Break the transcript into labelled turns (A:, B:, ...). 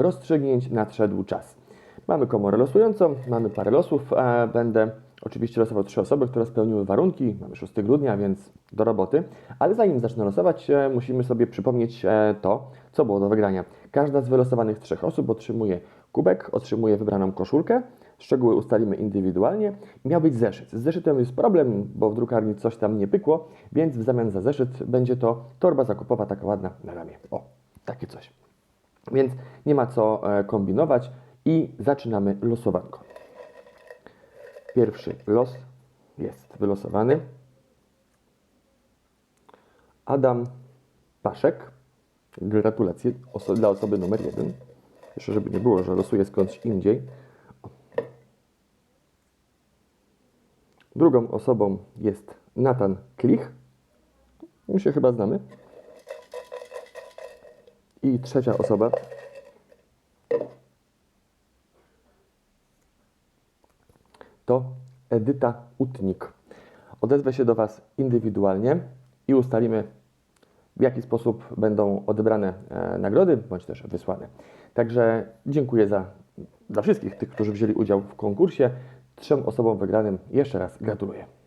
A: rozstrzygnięć nadszedł czas. Mamy komorę losującą, mamy parę losów. E, będę oczywiście losował trzy osoby, które spełniły warunki. Mamy 6 grudnia, więc do roboty. Ale zanim zacznę losować, e, musimy sobie przypomnieć e, to, co było do wygrania. Każda z wylosowanych trzech osób otrzymuje kubek, otrzymuje wybraną koszulkę. Szczegóły ustalimy indywidualnie. Miał być zeszyt. Z zeszytem jest problem, bo w drukarni coś tam nie pykło, więc w zamian za zeszyt będzie to torba zakupowa taka ładna na ramię. O, takie coś. Więc nie ma co e, kombinować i zaczynamy losowanko. Pierwszy los jest wylosowany. Adam Paszek. Gratulacje oso- dla osoby numer jeden. Jeszcze, żeby nie było, że losuję skądś indziej. Drugą osobą jest Nathan Klich. My się chyba znamy. I trzecia osoba to Edyta Utnik. Odezwę się do Was indywidualnie i ustalimy, w jaki sposób będą odebrane e, nagrody, bądź też wysłane. Także dziękuję za, dla wszystkich tych, którzy wzięli udział w konkursie. Trzem osobom wygranym jeszcze raz gratuluję.